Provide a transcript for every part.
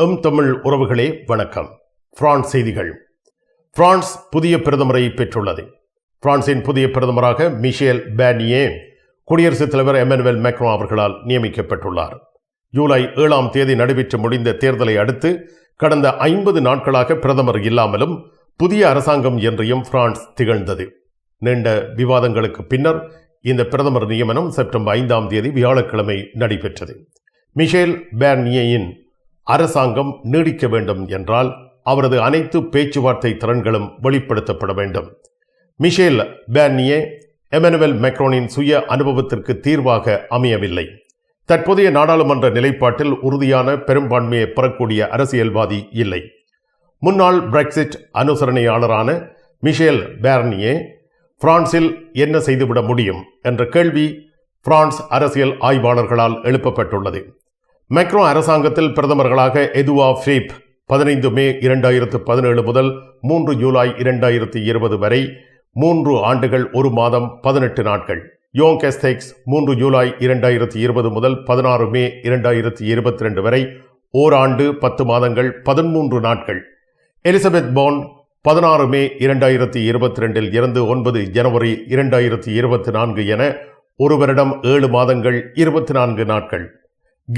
M Tamil உறவுகளே வணக்கம். France செய்திகள். பிரான்ஸ் புதிய பிரதமரை பெற்றுள்ளது. பிரான்சின் புதிய பிரதமராக மிஷேல் பேனியே குடியரசுத் தலைவர் எமனுவல் மேக்ரோ அவர்களால் நியமிக்கப்பட்டுள்ளார். ஜூலை ஏழாம் தேதி நடைபெற்று முடிந்த தேர்தலை அடுத்து கடந்த ஐம்பது நாட்களாக பிரதமர் இல்லாமலும் புதிய அரசாங்கம் என்றையும் பிரான்ஸ் திகழ்ந்தது. நீண்ட விவாதங்களுக்கு பின்னர் இந்த பிரதமர் நியமனம் செப்டம்பர் ஐந்தாம் தேதி வியாழக்கிழமை நடைபெற்றது. மிஷேல் பேர்னியின் அரசாங்கம் நீடிக்க வேண்டும் என்றால் அவரது அனைத்து பேச்சுவார்த்தை திறன்களும் வெளிப்படுத்தப்பட வேண்டும். மிஷேல் பேர்னியே எமனுவல் மெக்ரோனின் சுய அனுபவத்திற்கு தீர்வாக அமையவில்லை. தற்போதைய நாடாளுமன்ற நிலைப்பாட்டில் உறுதியான பெரும்பான்மையை பெறக்கூடிய அரசியல்வாதி இல்லை. முன்னாள் பிரெக்சிட் அனுசரணையாளரான மிஷேல் பேர்னியே பிரான்சில் என்ன செய்துவிட முடியும்? என்ற கேள்வி பிரான்ஸ் அரசியல் ஆய்வாளர்களால் எழுப்பப்பட்டுள்ளது. மெக்ரோ அரசாங்கத்தில் பிரதமர்களாக எதுவா ஃபிலிப் பதினைந்து மே இரண்டாயிரத்து பதினேழு முதல் மூன்று ஜூலை இரண்டாயிரத்து இருபது வரை மூன்று ஆண்டுகள் ஒரு மாதம் பதினெட்டு நாட்கள். யோங் கெஸ்தெக்ஸ் மூன்று ஜூலை இரண்டாயிரத்து இருபது முதல் பதினாறு மே இரண்டாயிரத்து இருபத்தி ரெண்டு வரை ஓராண்டு பத்து மாதங்கள் பதிமூன்று நாட்கள். எலிசபெத் போன் பதினாறு மே இரண்டாயிரத்தி இருபத்தி ரெண்டில் இருந்து ஒன்பது ஜனவரி இரண்டாயிரத்தி இருபத்தி நான்கு என ஒரு வருடம் ஏழு மாதங்கள் இருபத்தி நான்கு நாட்கள்.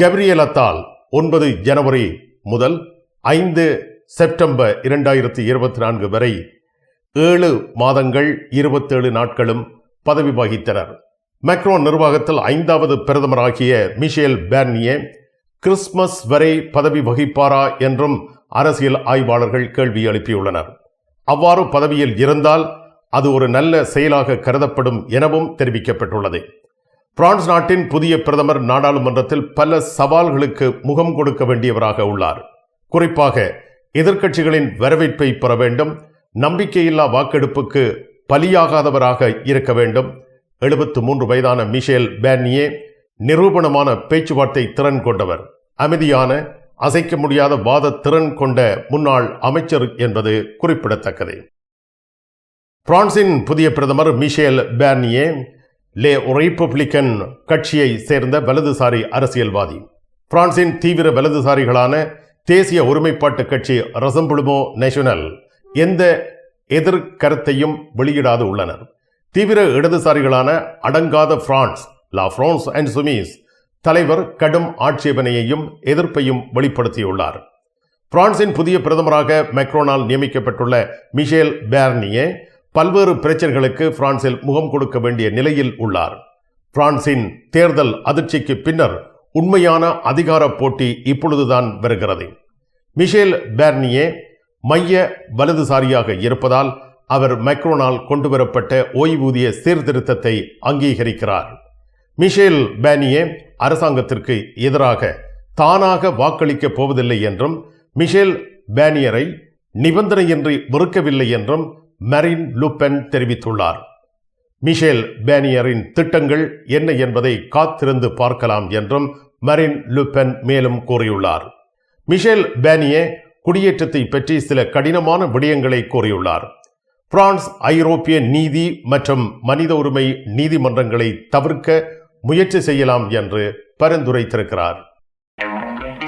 கப்ரியலத்தால் ஒன்பது ஜனவரி முதல் ஐந்து செப்டம்பர் இரண்டாயிரத்தி இருபத்தி நான்கு வரை ஏழு மாதங்கள் இருபத்தேழு நாட்களும் பதவி வகித்தனர். மேக்ரோன் நிர்வாகத்தில் ஐந்தாவது பிரதமராகிய மிஷேல் பேர்னியே கிறிஸ்துமஸ் வரை பதவி வகிப்பாரா என்றும் அரசியல் ஆய்வாளர்கள் கேள்வி எழுப்பியுள்ளனர். அவ்வாறு பதவியில் இருந்தால் அது ஒரு நல்ல செயலாக கருதப்படும் எனவும் தெரிவிக்கப்பட்டுள்ளது. பிரான்ஸ் நாட்டின் புதிய பிரதமர் நாடாளுமன்றத்தில் பல சவால்களுக்கு முகம் கொடுக்க வேண்டியவராக உள்ளார். குறிப்பாக எதிர்க்கட்சிகளின் வரவேற்பை பெற வேண்டும் நம்பிக்கையில்லா வாக்கெடுப்புக்கு பலியாகாதவராக இருக்க வேண்டும். எழுபத்து மூன்று வயதான மிஷேல் பேர்னியே நிரூபணமான பேச்சுவார்த்தை திறன் கொண்டவர். அமைதியான அசைக்க முடியாத வாத திறன் கொண்ட முன்னாள் அமைச்சர் என்பது குறிப்பிடத்தக்கது. பிரான்சின் புதிய பிரதமர் மிஷேல் பேர்னியே லே ரிப்பப்ளிக்கன் கட்சியை சேர்ந்த வலதுசாரி அரசியல்வாதி. பிரான்சின் தீவிர வலதுசாரிகளான தேசிய ஒருமைப்பாட்டு கட்சி ரசம்புளுமோ நேஷனல் எந்த எதிர்கருத்தையும் வெளியிடாது உள்ளனர். தீவிர இடதுசாரிகளான அடங்காத பிரான்ஸ் லா பிரான்ஸ் அண்ட் சுமீஸ் தலைவர் கடும் ஆட்சேபனையையும் எதிர்ப்பையும் வெளிப்படுத்தியுள்ளார். பிரான்சின் புதிய பிரதமராக மெக்ரோனால் நியமிக்கப்பட்டுள்ள மிஷேல் பேர்னியே பல்வேறு பிரச்சனைகளுக்கு பிரான்சில் முகம் கொடுக்க வேண்டிய நிலையில் உள்ளார். பிரான்சின் தேர்தல் அதிர்ச்சிக்கு பின்னர் உண்மையான அதிகார போட்டி இப்பொழுதுதான் வருகிறது. மிஷேல் பேர்னியே மைய வலதுசாரியாக இருப்பதால் அவர் மைக்ரோனால் கொண்டுவரப்பட்ட ஓய்வூதிய சீர்திருத்தத்தை அங்கீகரிக்கிறார். மிஷேல் பேனியே அரசாங்கத்திற்கு எதிராக தானாக வாக்களிக்கப் போவதில்லை என்றும் மிஷேல் பேனியரை நிபந்தனையின்றி வெறுக்கவில்லை என்றும் மரின் லுப்பென் தெரிவித்துள்ளார். மிஷேல் பேனியரின் திட்டங்கள் என்ன என்பதை காத்திருந்து பார்க்கலாம் என்றும் மரின் லுப்பென் மேலும் கூறியுள்ளார். மிஷேல் பேனியே குடியேற்றத்தை பற்றி சில கடினமான விடயங்களை கூறியுள்ளார். பிரான்ஸ் ஐரோப்பிய நீதி மற்றும் மனித உரிமை நீதிமன்றங்களை தவிர்க்க முயற்சி செய்யலாம் என்று பரிந்துரைத்திருக்கிறார்.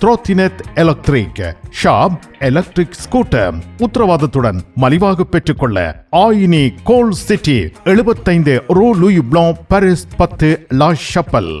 த்ரோத்தினெட் எலக்ட்ரிக் ஷாப் எலக்ட்ரிக் ஸ்கூட்டர். உத்தரவாதத்துடன் மலிவாக பெற்றுக்கொள்ள ஆயினி கோல் சிட்டி எழுபத்தைந்து ரோ லூயி பிளான் பாரிஸ் பத்து லா ஷப்பல்.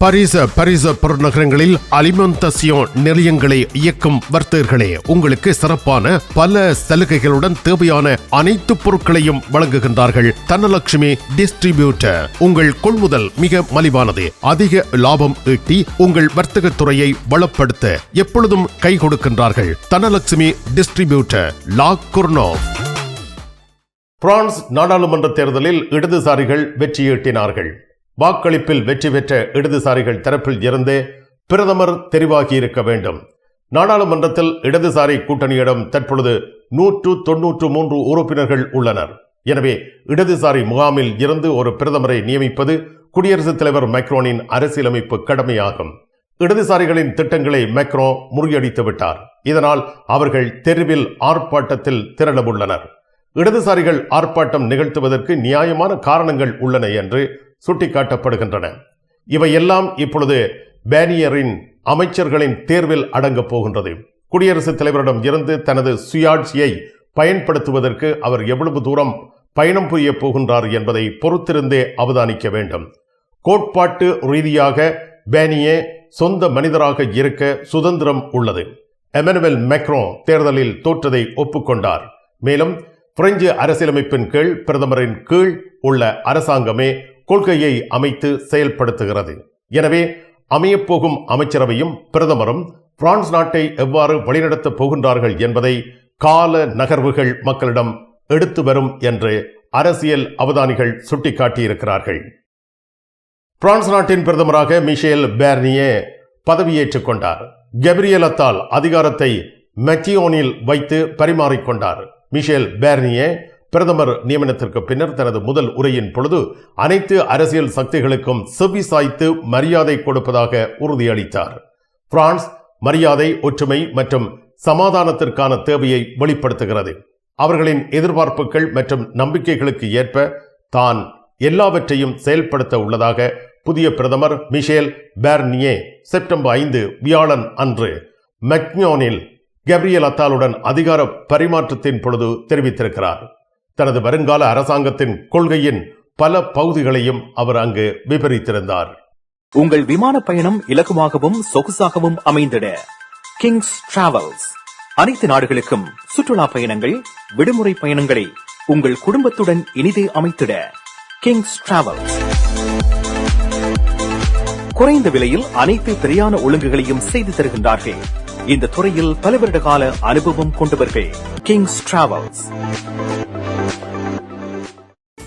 பரிச பரிச பெருநகரங்களில் அலிமெண்டசியோன் நிலையங்களை இயக்கும் வர்த்தகர்களே உங்களுக்கு சிறப்பான பல சலுகைகளுடன் தேவையான அனைத்து பொருட்களையும் வழங்குகின்றார்கள். தனலட்சுமி டிஸ்ட்ரிபியூட்டர் உங்கள் கொள்முதல் மிக மலிவானது. அதிக லாபம் ஈட்டி உங்கள் வர்த்தக துறையை வளப்படுத்த எப்பொழுதும் கை கொடுக்கின்றார்கள். Dhanalakshmi distributor La Courneuve France நாடாளுமன்ற தேர்தலில் இடதுசாரிகள் வெற்றியீட்டினார்கள். வாக்களிப்பில் வெற்றி பெற்ற இடதுசாரிகள் தரப்பில் இருந்து பிரதமர் தெரிவாகியிருக்க வேண்டும். நாடாளுமன்றத்தில் இடதுசாரி கூட்டணியிடம் தற்பொழுது நூற்று தொன்னூற்று மூன்று உறுப்பினர்கள் உள்ளனர். எனவே இடதுசாரி முகாமில் இருந்து ஒரு பிரதமரை நியமிப்பது குடியரசுத் தலைவர் மைக்ரோனின் அரசியலமைப்பு கடமையாகும். இடதுசாரிகளின் திட்டங்களை மைக்ரோ முறியடித்து விட்டார். இதனால் அவர்கள் தெருவில் ஆர்ப்பாட்டத்தில் திரளவுள்ளனர். இடதுசாரிகள் ஆர்ப்பாட்டம் நிகழ்த்துவதற்கு நியாயமான காரணங்கள் உள்ளன என்று சுட்டிக்காட்டப்படுகின்றன. இவையெல்லாம் இப்பொழுது பேனியரின் அமைச்சர்களின் தேர்வில் அடங்கப் போகின்றது. குடியரசுத் தலைவரிடம் இருந்து தனது சுயாட்சியை பயன்படுத்துவதற்கு அவர் எவ்வளவு தூரம் பயணம் புரிய போகின்றார் என்பதை பொறுத்திருந்தே அவதானிக்க வேண்டும். கோட்பாட்டு ரீதியாக பேனியே சொந்த மனிதராக இருக்க சுதந்திரம் உள்ளது. எமனுவல் மெக்ரோ தேர்தலில் தோற்றதை ஒப்புக்கொண்டார். மேலும் பிரெஞ்சு அரசியலமைப்பின் கீழ் பிரதமரின் கீழ் உள்ள அரசாங்கமே கொள்கையை அமைத்து செயல்படுத்துகிறது. எனவே அமையப்போகும் அமைச்சரவையும் பிரதமரும் பிரான்ஸ் நாட்டை எவ்வாறு வழிநடத்தப் போகின்றார்கள் என்பதை கால நகர்வுகள் மக்களிடம் எடுத்து வரும் என்று அரசியல் அவதானிகள் சுட்டிக்காட்டியிருக்கிறார்கள். பிரான்ஸ் நாட்டின் பிரதமராக மிஷேல் பேர்னியே பதவியேற்றுக் கொண்டார். கெப்ரியலத்தால் அதிகாரத்தை மெக்கியோனில் வைத்து பரிமாறிக்கொண்டார் மிஷேல் பேர்னியே பிரதமர் நியமனத்திற்கு பின்னர் தனது முதல் உரையின் பொழுது அனைத்து அரசியல் சக்திகளுக்கும் செவி சாய்த்து மரியாதை கொடுப்பதாக உறுதியளித்தார். பிரான்ஸ் மரியாதை ஒற்றுமை மற்றும் சமாதானத்திற்கான தேவையை வெளிப்படுத்துகிறது. அவர்களின் எதிர்பார்ப்புகள் மற்றும் நம்பிக்கைகளுக்கு ஏற்ப தான் எல்லாவற்றையும் செயல்படுத்த உள்ளதாக புதிய பிரதமர் மிஷேல் பேர்னியே செப்டம்பர் ஐந்து வியாழன் அன்று மெக்ஞோனில் கெப்ரியல் அத்தாலுடன் அதிகார பரிமாற்றத்தின் பொழுது தெரிவித்திருக்கிறார். தனது வருங்கால அரசாங்கத்தின் கொள்கையின் பல பகுதிகளையும் அவர் அங்கு விபரித்திருந்தார் உங்கள் விமான பயணம் இலகுவாகவும் சொகுசாகவும் அமைந்திட கிங்ஸ் டிராவல்ஸ் அனைத்து நாடுகளுக்கும் சுற்றுலா பயணங்கள் விடுமுறை பயணங்களை உங்கள் குடும்பத்துடன் இனிதே அமைத்திட கிங்ஸ் டிராவல்ஸ் குறைந்த விலையில் அனைத்து பிரியாண ஒழுங்குகளையும் செய்து தருகின்றார்கள். இந்த துறையில் பல வருட கால அனுபவம் கொண்டவர்கள் கிங்ஸ் டிராவல்ஸ்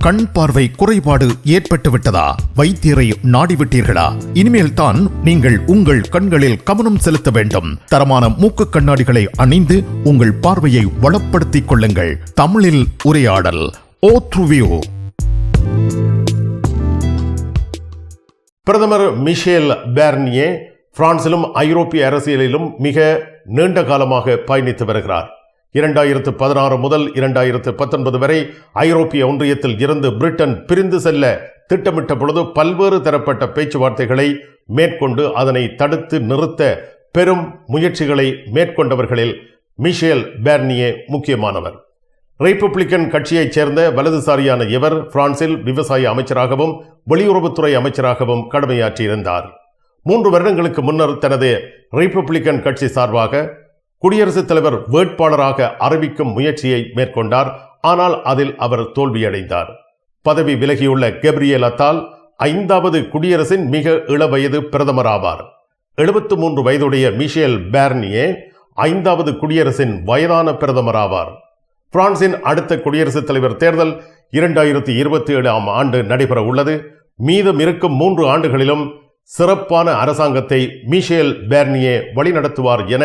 கண் பார்வை குறைபாடு ஏற்பட்டு விட்டதா வைத்தியரை நாடிவிட்டீர்களா? இனிமேல் தான் நீங்கள் உங்கள் கண்களில் கவனம் செலுத்த வேண்டும். தரமான மூக்கு கண்ணாடிகளை அணிந்து உங்கள் பார்வையை வளப்படுத்திக் கொள்ளுங்கள். தமிழில் உரையாடல் ஓத்ருவியோ பிரதமர் மிஷேல் பேர்னியே பிரான்சிலும் ஐரோப்பிய அரசியலிலும் மிக நீண்ட காலமாக பயணித்து வருகிறார். இரண்டாயிரத்து பதினாறு முதல் இரண்டாயிரத்து பத்தொன்பது வரை ஐரோப்பிய ஒன்றியத்தில் இருந்து பிரிட்டன் பிரிந்து செல்ல திட்டமிட்ட பொழுது பல்வேறு தரப்பட்ட பேச்சுவார்த்தைகளை மேற்கொண்டு அதனை தடுத்து நிறுத்த பெரும் முயற்சிகளை மேற்கொண்டவர்களில் மிஷேல் பேர்னியே முக்கியமானவர். ரிப்பப்ளிக்கன் கட்சியைச் சேர்ந்த வலதுசாரியான இவர் பிரான்சில் விவசாய அமைச்சராகவும் வெளியுறவுத்துறை அமைச்சராகவும் கடமையாற்றியிருந்தார். மூன்று வருடங்களுக்கு முன்னர் தனது ரிப்பப்ளிக்கன் கட்சி சார்பாக குடியரசுத் தலைவர் வேட்பாளராக அறிவிக்கும் முயற்சியை மேற்கொண்டார். ஆனால் அதில் அவர் தோல்வியடைந்தார். பதவி விலகியுள்ள கெப்ரியல் அத்தால் ஐந்தாவது குடியரசின் மிக இளவயது பிரதமர் ஆவார் எழுபத்து மூன்று வயதுடைய மிஷேல் பேர்னியே ஐந்தாவது குடியரசின் வயதான பிரதமர் ஆவார் பிரான்சின் அடுத்த குடியரசுத் தலைவர் தேர்தல் இரண்டாயிரத்தி இருபத்தி ஏழாம் ஆண்டு நடைபெற உள்ளது. மீதம் இருக்கும் மூன்று ஆண்டுகளிலும் சிறப்பான அரசாங்கத்தை மிஷேல் பேர்னியே வழிநடத்துவார் என